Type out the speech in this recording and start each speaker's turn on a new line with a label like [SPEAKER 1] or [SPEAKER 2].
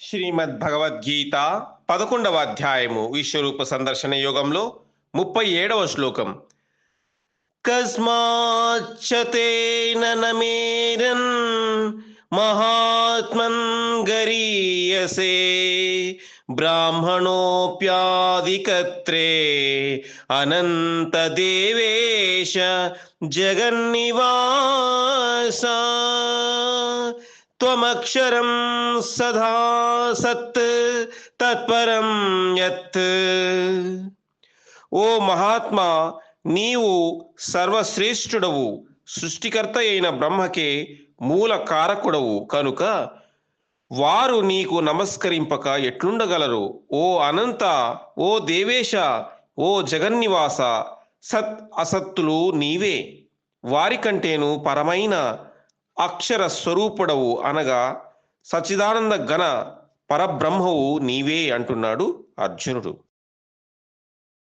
[SPEAKER 1] శ్రీమద్ భగవద్గీత పదకొండవ అధ్యాయము విశ్వరూప సందర్శన యోగంలో ముప్పై ఏడవ శ్లోకం. కస్మాచ్చతేన నమేరన్ మహాత్మన్ గరీయసే బ్రాహ్మణోప్యాదికత్రే అనంత దేవేశ జగన్నివాస. త్వమక్షరం సదా సత్ తత్పరం యత్ ఓ మహాత్మా నీవు సర్వశ్రేష్ఠుడవు సృష్టికర్త అయిన బ్రహ్మకే మూల కారకుడవు కనుక వారు నీకు నమస్కరింపక ఎట్లుండగలరు? ఓ అనంత ఓ దేవేశ ఓ జగన్నివాస సత్ అసత్తులు నీవే. వారికంటేను పరమైన అక్షర స్వరూపుడవు అనగా సచిదానంద గణ పరబ్రహ్మవు నీవే అంటున్నాడు అర్జునుడు.